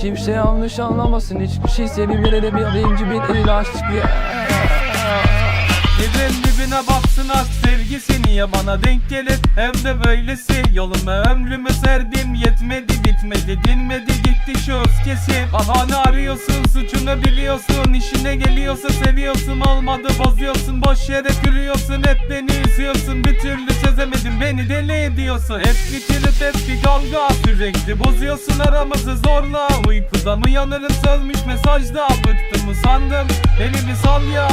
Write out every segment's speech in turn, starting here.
Kimse yanlış anlamasın hiçbir şey seni bir birinci bir el aşk Dibin dibine baksın aşk sevgisi niye bana denk gelir? Hem de böylesi. Yoluma ömrümü serdim. Yetmedi bitmedi dinmedi gitti şu kesin Bahane arıyorsun suçunu biliyorsun. İşine geliyorsa seviyorsun. Olmadı bozuyorsun. Boş yere kırıyorsun. Hep beni üzüyorsun. Bir türlü çözemedim. Beni deli ediyorsun. Hep bir hep bir kavga. Sürekli bozuyorsun aramızı. Zorla Uykudan uyanırım. Sözmüş mesajda bıktım mı sandım Beni bir sal ya.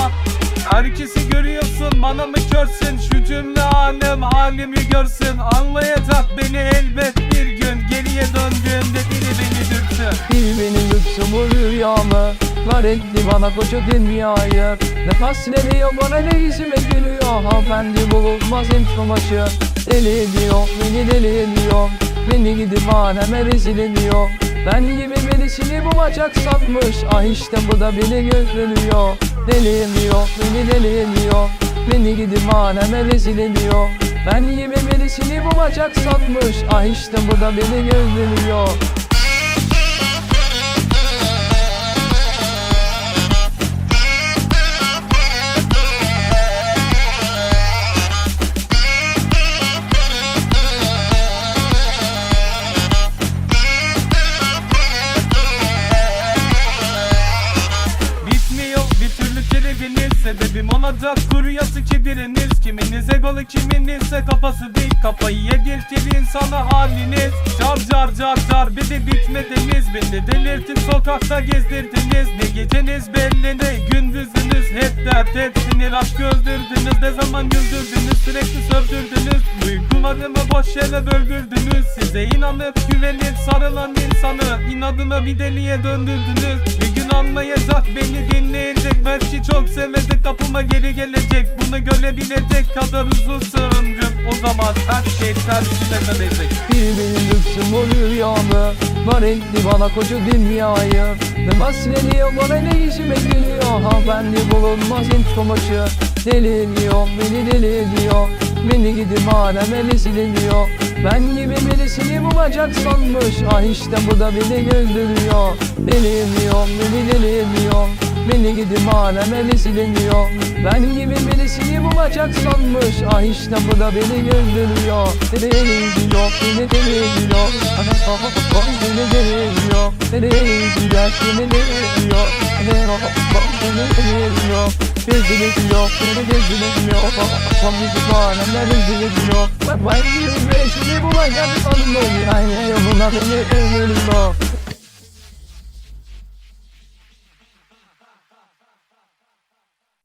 Herkesi görüyorsun. Bana mı körsün? Şu cümle alem halimi görsün Anlayacak beni elbet bir gün. Geriye döndüğümde biri beni dürtsün. Bir benim lüksüm bu rüyamı Var etti bana koca dünyayı. Nefes veriyor bana ne yüzüme geliyor Hanımefendi bulunmaz çamaşı Deli ediyor beni deli ediyor. Beni gidip aleme rezil ediyor. Ben gibi birisini bu bacak satmış. Ah işte bu da beni götürüyor Deli ediyor beni deli ediyor Beni gidip aleme rezil ediyor. Ben gibi birisini bu bacak satmış. Ah işte bu da beni götürüyor Sebebim olacak. Kuryası kibiriniz Kiminiz egolu kiminizse kafası dik. Kafayı yedirtir insana haliniz. Car car car car bir de bitmediniz. Beni delirtip sokakta gezdirdiniz. Ne geceniz belli ne gündüzünüz Hep dert hep sinir aşk öldürdünüz Ne zaman güldürdünüz sürekli sövdürdünüz Uykularımı boş yere böldürdünüz Size inanıp güvenip sarılan insanı. İnadına bir deliye döndürdünüz. Bir gün anlayacak beni dinleyecek. Belki çok sevecek. Kapıma geri gelecek. Bunu görebilecek kadar uzun ömrüm O zaman her şey tersine dönecek Bir benim lüksüm o rüyamı. Var etti bana koca dünyayı. Ne bahsediyor bana ne yüzüme geliyor Hanımefendi bulunmaz intikam açı Deli ediyor beni deli ediyor Beni gidip aleme rezil ediyor Ben gibi birisini bulacak sanmış. Ah işte bu da beni güldürüyor. Deli ediyor beni deli ediyor Beni gidip aleme rezil ediyor Ben gibi birisini bulacak sanmış. Ah işte bu da beni güldürüyor. Deli ediyor beni deli baba beni deli ediyor Deli ediyor beni deli ediyor Ana baba baba beni deli ediyor Rezil ediyor beni rezil ediyor Baba bizi aleme rezil ediyor Ben ben gibi birisini bulacak sanmış Aynı yoluna beni güldürüyor